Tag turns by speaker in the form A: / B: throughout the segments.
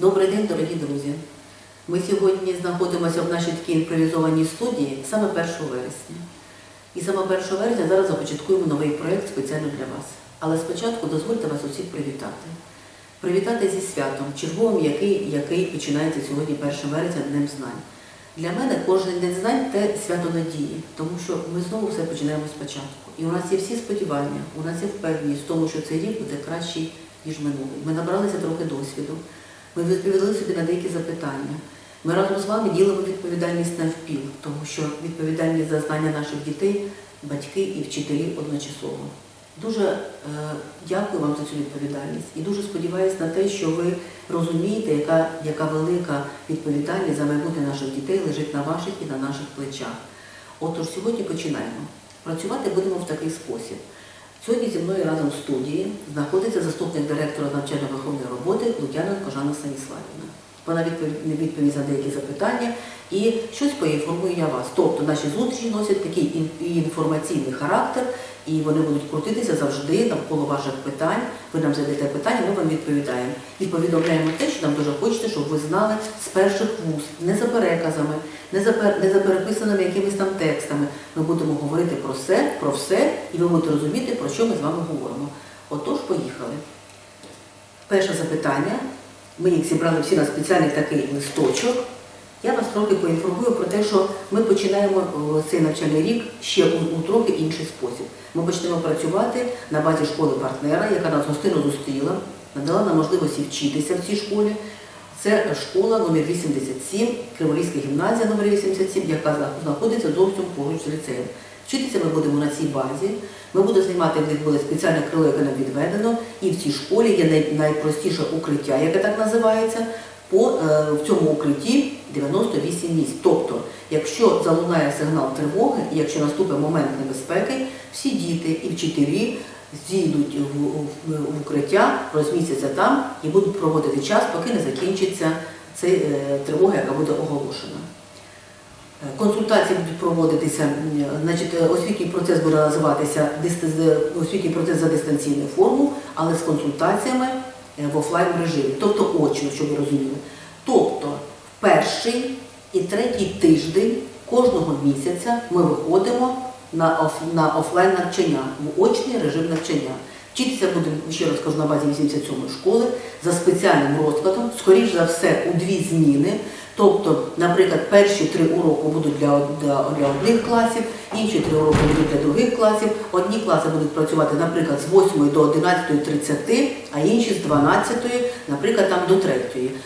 A: Добрий день, дорогі друзі. Ми сьогодні знаходимося в нашій такій імпровізованій студії саме 1 вересня. І саме 1 вересня зараз започаткуємо новий проєкт спеціально для вас. Але спочатку дозвольте вас усіх привітати. Привітати зі святом, черговим, який, який починається сьогодні 1 вересня Днем знань. Для мене кожен день знань це свято надії, тому що ми знову все починаємо спочатку. І у нас є всі сподівання, у нас є впевненість в тому, що цей рік буде кращий, ніж минулий. Ми набралися трохи досвіду. Ми відповіли собі на деякі запитання. Ми разом з вами ділимо відповідальність навпіл, тому що відповідальність за знання наших дітей, батьки і вчителі одночасово. Дуже е, дякую вам за цю відповідальність і дуже сподіваюся на те, що ви розумієте, яка, яка велика відповідальність за майбутнє наших дітей лежить на ваших і на наших плечах. Отож, сьогодні починаємо. Працювати будемо в такий спосіб. Сьогодні зі мною разом в студії знаходиться заступник директора навчально-виховної роботи Лук'яненко Жанна Станіславівна. Вона відпові- відповість на деякі запитання і щось поінформує я вас. Тобто наші зустрічі носять такий інформаційний характер, і вони будуть крутитися завжди навколо ваших питань. Ви нам задаєте питання, ми вам відповідаємо. І повідомляємо те, що нам дуже хочеться, щоб ви знали з перших вуст, не за переказами, не за, не за переписаними якимись там текстами. Ми будемо говорити про все, про все, і ви будете розуміти, про що ми з вами говоримо. Отож, поїхали. Перше запитання. Ми їх зібрали всі на спеціальний такий листочок. Я вас трохи поінформую про те, що ми починаємо цей навчальний рік ще у, у трохи інший спосіб. Ми почнемо працювати на базі школи партнера, яка нас гостинно зустріла, надала нам можливості вчитися в цій школі. Це школа номер 87, Криворізька гімназія номер 87, яка знаходиться зовсім поруч з ліцеєм. Вчитися ми будемо на цій базі. Ми будемо знімати в буде спеціальне крило, яке нам відведено, і в цій школі є най- найпростіше укриття, яке так називається. По е, в цьому укритті 98 місць. Тобто, якщо залунає сигнал тривоги, і якщо наступить момент небезпеки, всі діти і вчителі зійдуть в, укриття, розмістяться там і будуть проводити час, поки не закінчиться ця е, тривога, яка буде оголошена. Е, Консультації будуть проводитися, значить, освітній процес буде називатися освітній процес за дистанційну форму, але з консультаціями в офлайн режимі, тобто очно, щоб ви розуміли. Тобто перший і третій тиждень кожного місяця ми виходимо на, на офлайн навчання, в очний режим навчання. Вчитися будемо, ще раз кажу, на базі 87 школи за спеціальним розкладом, скоріш за все, у дві зміни. Тобто, наприклад, перші три уроки будуть для, для, для одних класів, інші три уроки будуть для других класів. Одні класи будуть працювати, наприклад, з 8 до 11.30, а інші з 12, наприклад, там до 3.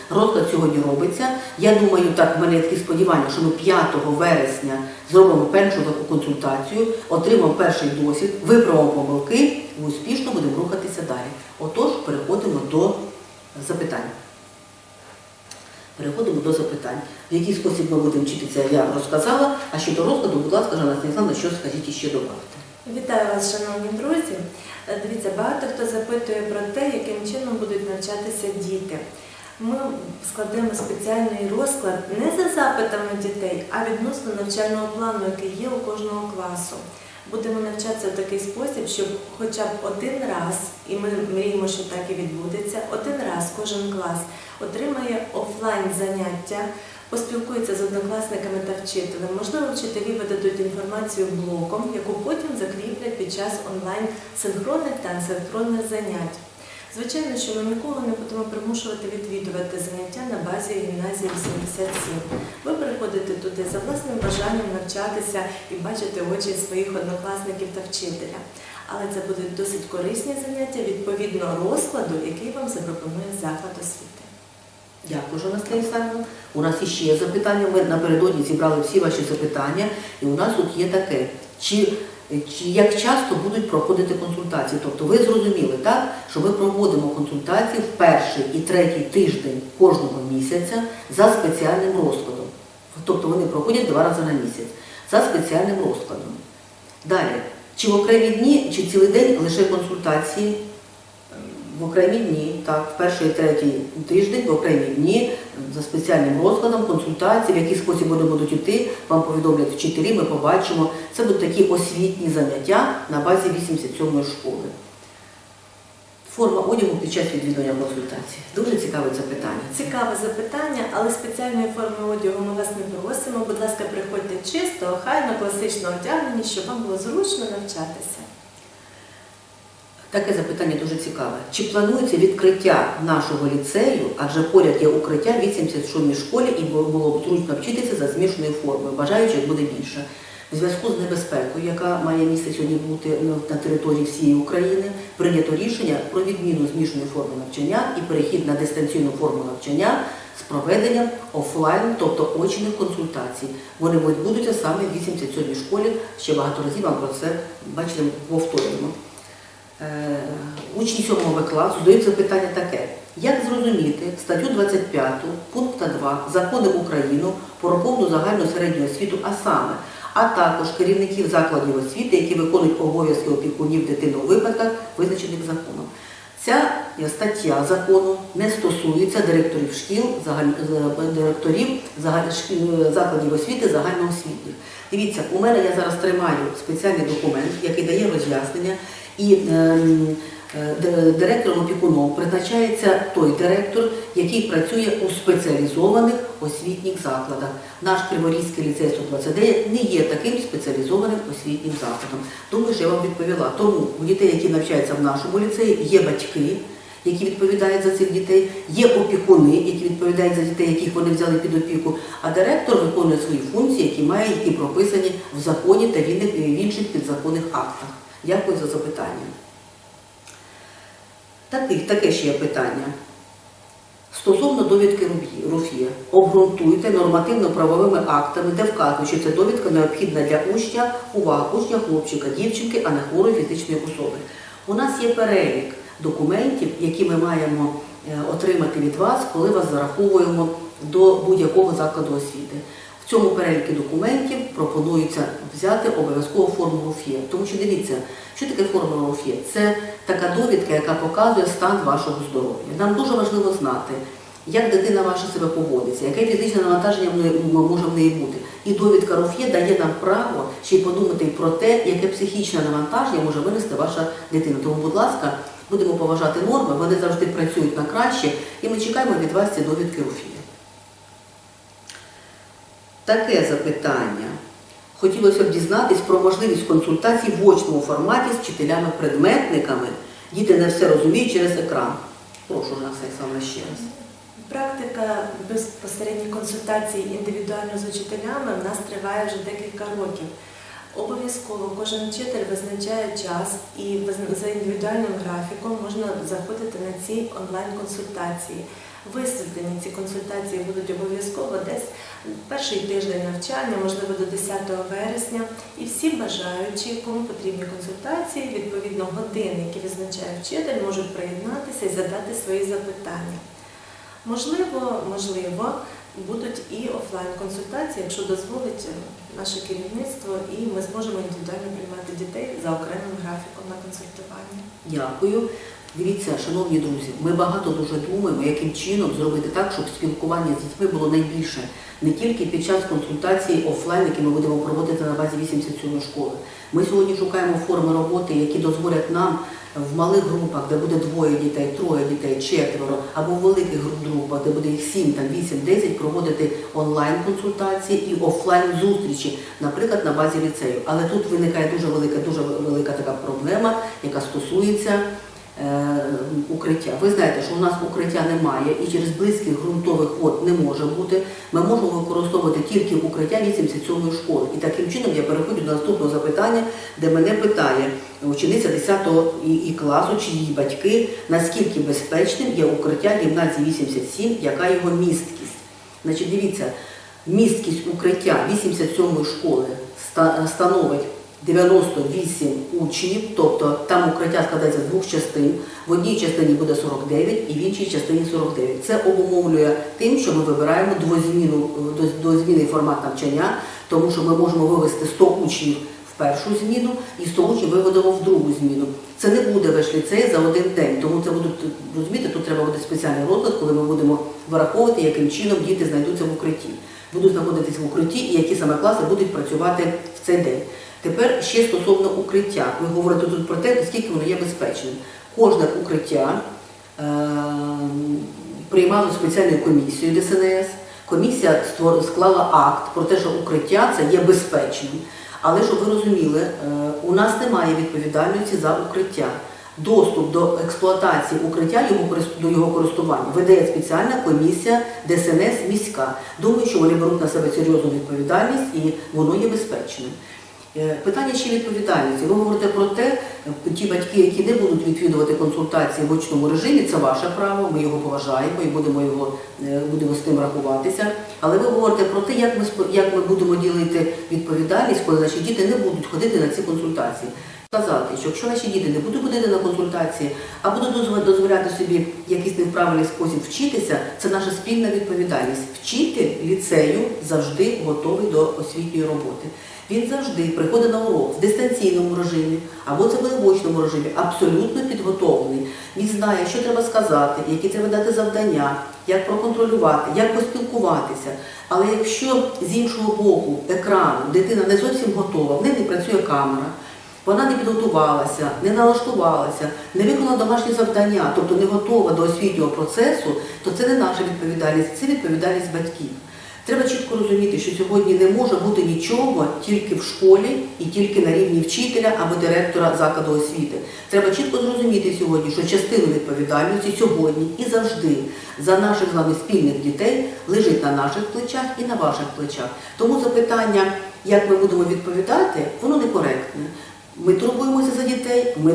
A: Розклад сьогодні робиться. Я думаю, так, в мене є такі сподівання, що ми 5 вересня зробимо першу таку консультацію, отримаємо перший досвід, виправимо помилки і успішно будемо рухатися далі. Отож, переходимо до запитань. Переходимо до запитань. В який спосіб ми будемо вчитися, я розказала. А щодо розкладу, будь ласка, Жанна Станіславна, що скажіть іще добавте.
B: Вітаю вас, шановні друзі. Е, Дивіться, багато хто запитує про те, яким чином будуть навчатися діти. Ми складемо спеціальний розклад не за запитами дітей, а відносно навчального плану, який є у кожного класу. Будемо навчатися в такий спосіб, щоб хоча б один раз, і ми мріємо, що так і відбудеться, один раз кожен клас отримає офлайн заняття, поспілкується з однокласниками та вчителем. Можливо, вчителі видадуть інформацію блоком, яку потім закріплять під час онлайн синхронних та асинхронних занять. Звичайно, що ми ніколи не будемо примушувати відвідувати заняття на базі гімназії 87. Ви приходите туди за власним бажанням навчатися і бачити очі своїх однокласників та вчителя. Але це будуть досить корисні заняття відповідно розкладу, який вам запропонує заклад освіти.
A: Дякую, Жанна Станіславівна. У нас іще є запитання. Ми напередодні зібрали всі ваші запитання, і у нас тут є таке. Чи, чи як часто будуть проходити консультації? Тобто ви зрозуміли, так, що ми проводимо консультації в перший і третій тиждень кожного місяця за спеціальним розкладом. Тобто вони проходять два рази на місяць за спеціальним розкладом. Далі, чи в окремі дні, чи цілий день лише консультації в окремі дні, так, в перший і третій тиждень, в окремі дні, за спеціальним розкладом, консультації, в який спосіб вони будуть йти, вам повідомлять вчителі, ми побачимо. Це будуть такі освітні заняття на базі 87-ї школи. Форма одягу під час відвідування консультації. Дуже цікаве це питання.
B: Цікаве запитання, але спеціальної форми одягу ми вас не просимо. Будь ласка, приходьте чисто, охайно, класично одягнені, щоб вам було зручно навчатися.
A: Таке запитання дуже цікаве. Чи планується відкриття нашого ліцею, адже поряд є укриття в 87-й школі і було б зручно вчитися за змішаною формою, бажаючих буде більше. В зв'язку з небезпекою, яка має місце сьогодні бути на території всієї України, прийнято рішення про відміну змішаної форми навчання і перехід на дистанційну форму навчання з проведенням офлайн, тобто очних консультацій. Вони відбудуться саме в 87-й школі. Ще багато разів вам про це бачите, повторюємо. Е, Учні 7 класу задають запитання таке. Як зрозуміти статтю 25 пункту 2 Закону України про повну загальну середню освіту, а саме, а також керівників закладів освіти, які виконують обов'язки опікунів дитини у випадках, визначених законом. Ця е, стаття закону не стосується директорів шкіл, загаль- е, директорів закладів освіти загальноосвітніх. Дивіться, у мене я зараз тримаю спеціальний документ, який дає роз'яснення, і ем, е, директором опікуном призначається той директор, який працює у спеціалізованих освітніх закладах. Наш Криворізький ліцей 129 не є таким спеціалізованим освітнім закладом. Думаю, що я вам відповіла. Тому у дітей, які навчаються в нашому ліцеї, є батьки, які відповідають за цих дітей, є опікуни, які відповідають за дітей, яких вони взяли під опіку, а директор виконує свої функції, які має, які прописані в законі та в інших підзаконних актах. Дякую за запитання. Таких, таке ще є питання. Стосовно довідки Руф'є, обґрунтуйте нормативно-правовими актами, де вказано, що ця довідка необхідна для учня, увага, учня, хлопчика, дівчинки, а не хворої фізичної особи. У нас є перелік документів, які ми маємо е, отримати від вас, коли вас зараховуємо до будь-якого закладу освіти. В цьому переліку документів пропонується взяти обов'язково форму РУФЄ. Тому що дивіться, що таке формула РУФЄ? Це така довідка, яка показує стан вашого здоров'я. Нам дуже важливо знати, як дитина ваша себе поводиться, яке фізичне навантаження може в неї бути. І довідка РУФЄ дає нам право ще й подумати про те, яке психічне навантаження може винести ваша дитина. Тому, будь ласка, будемо поважати норми, вони завжди працюють на краще, і ми чекаємо від вас ці довідки РУФЄ. Таке запитання. Хотілося б дізнатись про можливість консультацій в очному форматі з вчителями-предметниками. Діти не все розуміють через екран. Прошу на все саме ще раз.
B: Практика безпосередніх консультації індивідуально з учителями в нас триває вже декілька років. Обов'язково кожен вчитель визначає час і за індивідуальним графіком можна заходити на ці онлайн-консультації. Висвітлені ці консультації будуть обов'язково десь перший тиждень навчання, можливо, до 10 вересня. І всі бажаючі, кому потрібні консультації, відповідно години, які визначає вчитель, можуть приєднатися і задати свої запитання. Можливо, можливо, будуть і офлайн-консультації, якщо дозволить наше керівництво, і ми зможемо індивідуально приймати дітей за окремим графіком на консультування.
A: Дякую. Дивіться, шановні друзі, ми багато дуже думаємо, яким чином зробити так, щоб спілкування з дітьми було найбільше. Не тільки під час консультації офлайн, які ми будемо проводити на базі 87 школи. Ми сьогодні шукаємо форми роботи, які дозволять нам в малих групах, де буде двоє дітей, троє дітей, четверо, або в великих групах, де буде їх 7, там 8, 10, проводити онлайн-консультації і офлайн-зустрічі, наприклад, на базі ліцею. Але тут виникає дуже велика, дуже велика така проблема, яка стосується укриття. Ви знаєте, що у нас укриття немає і через близьких ґрунтових вод не може бути. Ми можемо використовувати тільки укриття 87-ї школи. І таким чином я переходжу до наступного запитання, де мене питає учениця 10 і, і класу, чи її батьки, наскільки безпечним є укриття гімназії 87, яка його місткість. Значить, дивіться, місткість укриття 87-ї школи становить 98 учнів, тобто там укриття складається з двох частин. В одній частині буде 49 і в іншій частині 49. Це обумовлює тим, що ми вибираємо двозміну, до- двозмінний формат навчання, тому що ми можемо вивести 100 учнів в першу зміну і 100 учнів виведемо в другу зміну. Це не буде ваш ліцей за один день, тому це будуть розумієте, тут треба буде спеціальний розклад, коли ми будемо вираховувати, яким чином діти знайдуться в укритті. Будуть знаходитися в укритті і які саме класи будуть працювати в цей день. Тепер ще стосовно укриття. Ви говорите тут про те, наскільки воно є безпечним. кожне укриття е, приймало спеціальну комісію ДСНС. Комісія склала акт про те, що укриття це є безпечним. Але щоб ви розуміли, е, у нас немає відповідальності за укриття. Доступ до експлуатації укриття його до його користування видає спеціальна комісія ДСНС міська. Думаю, що вони беруть на себе серйозну відповідальність і воно є безпечним. Е, Питання ще відповідальності. Ви говорите про те, е, ті батьки, які не будуть відвідувати консультації в очному режимі, це ваше право, ми його поважаємо і будемо його е, будемо з тим рахуватися. Але ви говорите про те, як ми як ми будемо ділити відповідальність, коли наші діти не будуть ходити на ці консультації. Сказати, що якщо наші діти не будуть ходити на консультації, а будуть дозволяти собі якийсь невправильний спосіб вчитися, це наша спільна відповідальність. Вчитель ліцею завжди готовий до освітньої роботи. Він завжди приходить на урок в дистанційному режимі або це в очному режимі, абсолютно підготовлений. Він знає, що треба сказати, які треба дати завдання, як проконтролювати, як поспілкуватися. Але якщо з іншого боку екрану дитина не зовсім готова, в неї не працює камера, вона не підготувалася, не налаштувалася, не виконала домашні завдання, тобто не готова до освітнього процесу, то це не наша відповідальність, це відповідальність батьків. Треба чітко розуміти, що сьогодні не може бути нічого тільки в школі і тільки на рівні вчителя або директора закладу освіти. Треба чітко зрозуміти сьогодні, що частину відповідальності сьогодні і завжди за наших з вами спільних дітей лежить на наших плечах і на ваших плечах. Тому запитання, як ми будемо відповідати, воно некоректне. Ми турбуємося за дітей, ми,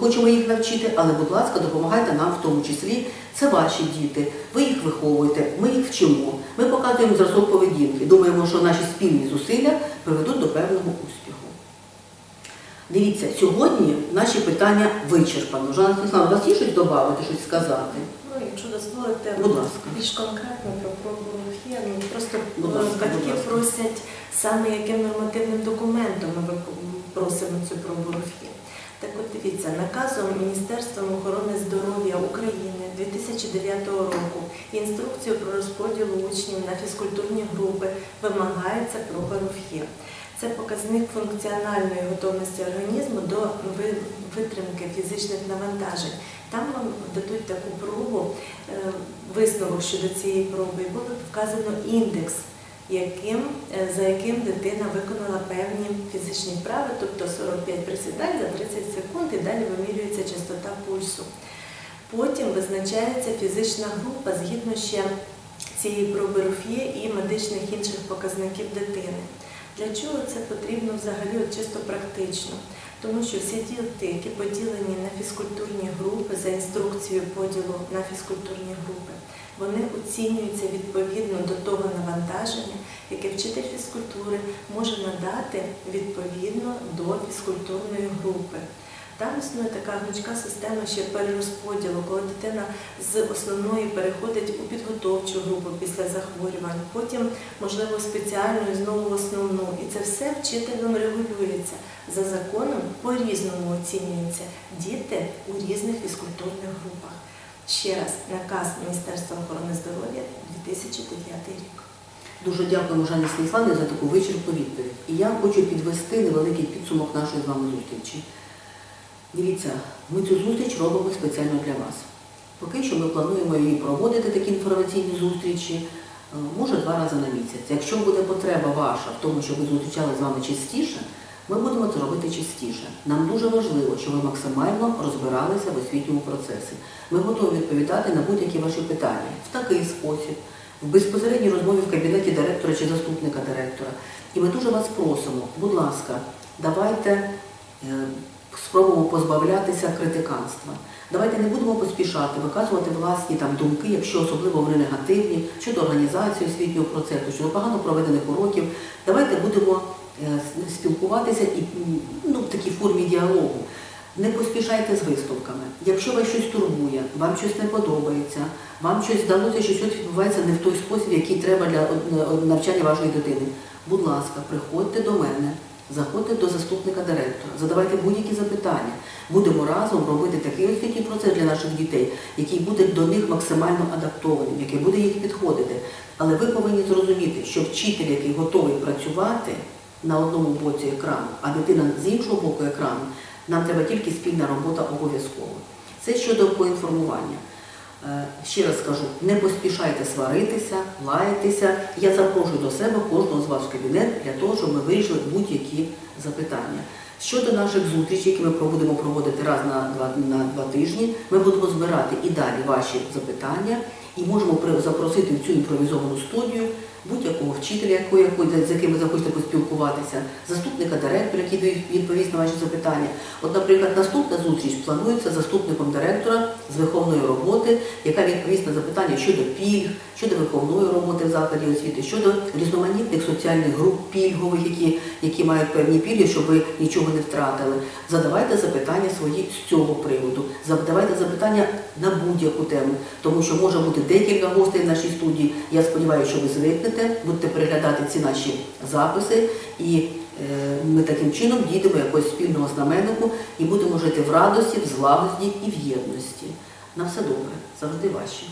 A: хочемо їх навчити, але, будь ласка, допомагайте нам в тому числі. Це ваші діти, ви їх виховуєте, ми їх вчимо, ми показуємо зразок поведінки. Думаємо, що наші спільні зусилля приведуть до певного успіху. Дивіться, сьогодні наші питання вичерпано. Жанна Станіславовна, у вас є щось додати, щось сказати?
B: Ну, якщо дозволите,
A: Будь ласка.
B: більш конкретно про пробу ФІА, ну просто
A: Будь ласка,
B: батьки
A: будь ласка.
B: просять саме яким нормативним документом ми просимо РФІ. Так от дивіться, наказом Міністерства охорони здоров'я України 2009 року інструкцію про розподіл учнів на фізкультурні групи вимагається проба РФІ. Це показник функціональної готовності організму до витримки фізичних навантажень. Там вам дадуть таку пробу, е, висновок щодо цієї проби, і буде вказано індекс, яким, е, за яким дитина виконала певні фізичні вправи, тобто 45 присідань за 30 секунд і далі вимірюється частота пульсу. Потім визначається фізична група згідно ще цієї проби РФЄ і медичних інших показників дитини. Для чого це потрібно взагалі чисто практично? Тому що всі діти, які поділені на фізкультурні групи за інструкцією поділу на фізкультурні групи, вони оцінюються відповідно до того навантаження, яке вчитель фізкультури може надати відповідно до фізкультурної групи. Там існує така гнучка система ще перерозподілу, коли дитина з основної переходить у підготовчу групу після захворювань, потім, можливо, спеціальну і знову в основну. І це все вчителем регулюється. За законом по-різному оцінюються діти у різних фізкультурних групах. Ще раз, наказ Міністерства охорони здоров'я 2009 рік.
A: Дуже дякуємо Жанні Станіславні за таку вичерпну відповідь. І я хочу підвести невеликий підсумок нашої з вами зустрічі. Дивіться, ми цю зустріч робимо спеціально для вас. Поки що ми плануємо її проводити, такі інформаційні зустрічі, е, може два рази на місяць. Якщо буде потреба ваша в тому, щоб ми зустрічали з вами частіше, ми будемо це робити частіше. Нам дуже важливо, щоб ви максимально розбиралися в освітньому процесі. Ми готові відповідати на будь-які ваші питання в такий спосіб, в безпосередній розмові в кабінеті директора чи заступника директора. І ми дуже вас просимо, будь ласка, давайте е, спробуємо позбавлятися критиканства. Давайте не будемо поспішати виказувати власні там думки, якщо особливо вони негативні, щодо організації освітнього процесу, щодо погано проведених уроків. Давайте будемо спілкуватися і ну, в такій формі діалогу. Не поспішайте з висновками. Якщо вас щось турбує, вам щось не подобається, вам щось здалося, що щось відбувається не в той спосіб, який треба для е, е, навчання вашої дитини. Будь ласка, приходьте до мене, заходьте до заступника директора, задавайте будь-які запитання. Будемо разом робити такий освітній процес для наших дітей, який буде до них максимально адаптованим, який буде їх підходити. Але ви повинні зрозуміти, що вчитель, який готовий працювати на одному боці екрану, а дитина з іншого боку екрану, нам треба тільки спільна робота обов'язково. Це щодо поінформування. Е, Ще раз скажу, не поспішайте сваритися, лаятися. Я запрошую до себе кожного з вас в кабінет для того, щоб ми вирішили будь-які запитання. Щодо наших зустрічей, які ми будемо проводити раз на два, на два тижні, ми будемо збирати і далі ваші запитання і можемо запросити в цю імпровізовану студію будь-якого вчителя, з яким ви захочете поспілкуватися, заступника директора, який відповість на ваші запитання. От, наприклад, наступна зустріч планується заступником директора з виховної роботи, яка відповість на запитання щодо пільг, щодо виховної роботи в закладі освіти, щодо різноманітних соціальних груп пільгових, які, які мають певні пільги, щоб ви нічого не втратили. Задавайте запитання свої з цього приводу. Задавайте запитання на будь-яку тему, тому що може бути декілька гостей в нашій студії. Я сподіваюся, що ви звикнете, будете переглядати ці наші записи, і е, ми таким чином дійдемо якогось спільного знаменнику і будемо жити в радості, в злагоді і в єдності. На все добре, завжди ваші.